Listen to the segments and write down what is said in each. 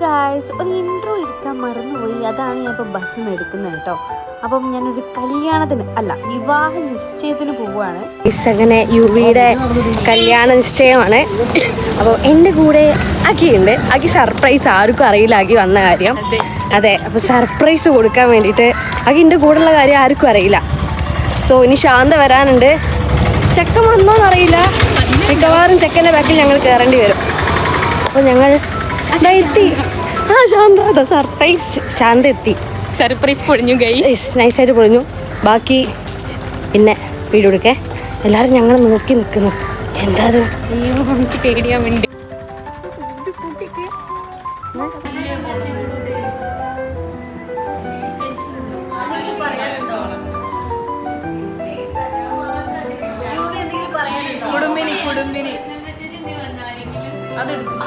Guys ഒരു intro എടുക്കാൻ മറന്നുപോയി. അതാണ് ഞാൻ ഇപ്പോൾ ബസ്സിൽ നിന്ന് എടുക്കുന്നത് കേട്ടോ. അപ്പം ഞാനൊരു കല്യാണത്തിന് അല്ല വിവാഹ നിശ്ചയത്തിന് പോവുകയാണ്. അങ്ങനെ യുവിയുടെ കല്യാണ നിശ്ചയമാണ്. അപ്പോൾ എന്റെ കൂടെ അഖിയുണ്ട്. അഖി സർപ്രൈസ് ആർക്കും അറിയില്ല അഖി വന്ന കാര്യം. അതെ അപ്പോൾ സർപ്രൈസ് കൊടുക്കാൻ വേണ്ടിയിട്ട് അഖി എന്റെ കൂടെയുള്ള കാര്യം ആർക്കും അറിയില്ല. സോ ഇനി ശാന്ത വരാനുണ്ട്. ചെക്കൻ വന്നോന്നറിയില്ല മിക്കവാറും ചെക്കന്റെ ബാക്കിൽ ഞങ്ങൾ കയറേണ്ടി വരും. അപ്പോൾ ഞങ്ങൾ എത്തി. ആ ശാന്ത സർപ്രൈസ് ശാന്ത എത്തി. സർപ്രൈസ് പൊളിഞ്ഞു ഗൈ നൈസായിട്ട് പൊളിഞ്ഞു. ബാക്കി പിന്നെ വീഡിയോ എടുക്കേ. എല്ലാവരും ഞങ്ങൾ നോക്കി നിൽക്കുന്നു എന്താ അത്? എനിക്ക് പേടിയാൻ വേണ്ടി. കുടുംബിനി കുടുംബിനി. അതെടുക്കും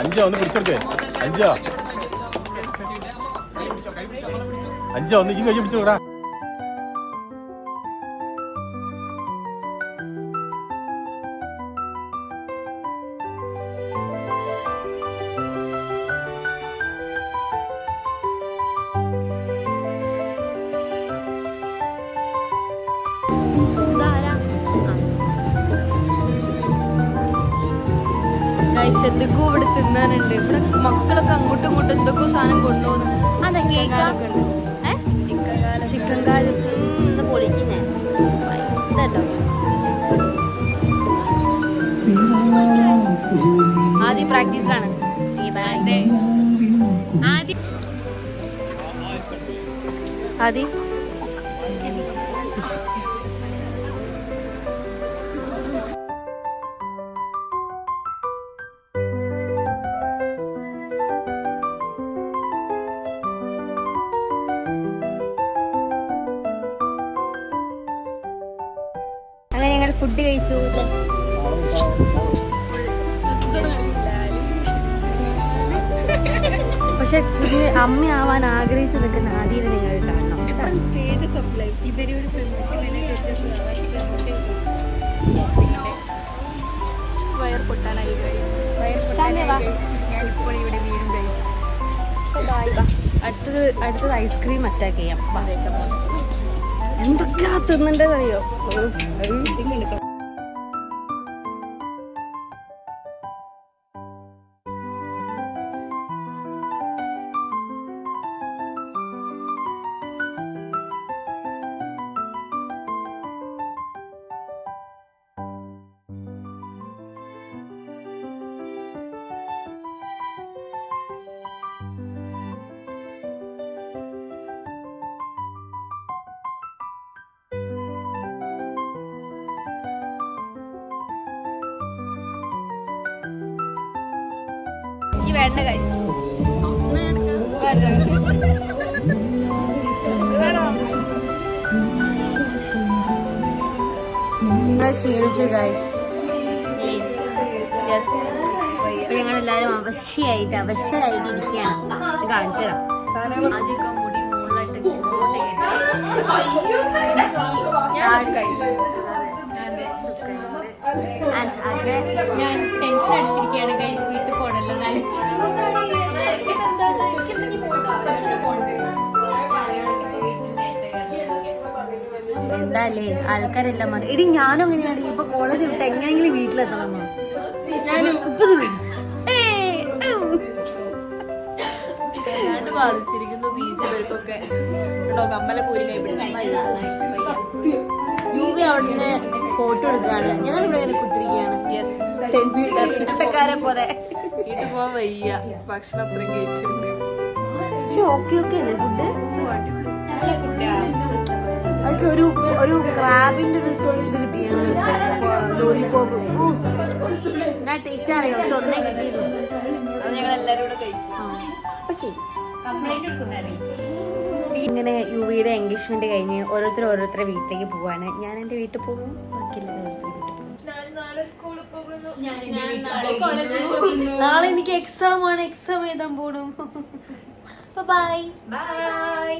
അഞ്ചോ ഒന്ന് പിടിച്ചെടുക്കേ. അഞ്ചോ. അഞ്ചോ ഒന്ന് കഴിഞ്ഞ് പിടിച്ചോടാ ഗൈസ് എന്തൊക്കെയോ ഇവിടെ തിന്നാനുണ്ട്. ഇവിടെ മക്കളൊക്കെ അങ്ങോട്ടും ഇങ്ങോട്ടും എന്തൊക്കെയോ സാധനം കൊണ്ടുപോകുന്നു. അതാ കേക്കാ? ഏ? ചിക്കൻ കാലം ഇന്ന് പൊളിക്കുന്നേ. ഇതല്ലോ ആദ്യം പ്രാക്ടീസിലാണ്. ആദ്യം ആദ്യം ഫുഡ് കഴിച്ചു. പക്ഷെ അമ്മ അമ്മയാവാൻ ആഗ്രഹിച്ചു നിൽക്കുന്ന ആദ്യം നിങ്ങൾ കാണണം. സ്റ്റേജസ് ഓഫ് ലൈഫ് വയർ പൊട്ടാനായി വയർ ഇവിടെ വീഴും ഗൈസ് അടുത്തത് അടുത്തത് ഐസ്ക്രീം അറ്റാക്ക് ചെയ്യാം. വാ. എന്തൊക്കെയാ തിന്നണ്ടെന്നറിയോ? ഈ വേണ്ട കൈസ് ക്ഷീണിച്ചു ഗൈസ് യെസ് ഞങ്ങൾ എല്ലാവരും അവശയായിട്ട് അവശരായിട്ട് ഇരിക്കുകയാണ്. ഇത് കാണിച്ചു തരാം. ആദ്യമൊക്കെ മുടി മുകളിലായിട്ട് ഇങ്ങോട്ട് ഞാൻ ടെൻഷൻ അടിച്ചിരിക്കുകയാണ്. ഗൈസ് വീട്ടിൽ പോകണല്ലോ എന്താല്ലേ ആൾക്കാരെല്ലാം മാറി. ഇടി ഞാനും അങ്ങനെയാണ്. ഇപ്പൊ കോളേജ് വിട്ട് എങ്ങനെയെങ്കിലും വീട്ടിലെത്തണം ഏതാണ്ട്. ബാധിച്ചിരിക്കുന്നു പി ജി പേർക്കൊക്കെ കമ്മല കൂരിനെ പിടിച്ചു യൂവി അവിടുന്ന് ഫോട്ടോ എടുക്കുകയാണ് ഞങ്ങൾ ഇവിടെ ഇങ്ങനെ കുത്തിരിക്കുകയാണ്. പിച്ചക്കാരെ പോലെ. പോവാൻ വയ്യ. ഭക്ഷണം പക്ഷെ ഓക്കെ ഓക്കെ അല്ലേ ഫുഡ് അതൊക്കെ ഒരു ഒരു ക്രാബിന്റെ ഒരു ഇത് കിട്ടിയത് ലോലിപോപ്പ് ഞാൻ ടേസ്റ്റ് അറിയാം പക്ഷെ ഒന്നേ കിട്ടിയിരുന്നു. അത് ഞങ്ങൾ എല്ലാവരും കൂടെ കഴിച്ചു. ശരി. ഇങ്ങനെ യു വിയുടെ എൻഗേജ്മെന്റ് കഴിഞ്ഞ് ഓരോരുത്തർ ഓരോരുത്തരെ വീട്ടിലേക്ക് പോവാണ്. ഞാൻ എന്റെ വീട്ടിൽ പോകും? പോകും. നാളെ എനിക്ക് എക്സാം ആണ്. എക്സാം എഴുതാൻ പോണു. Bye bye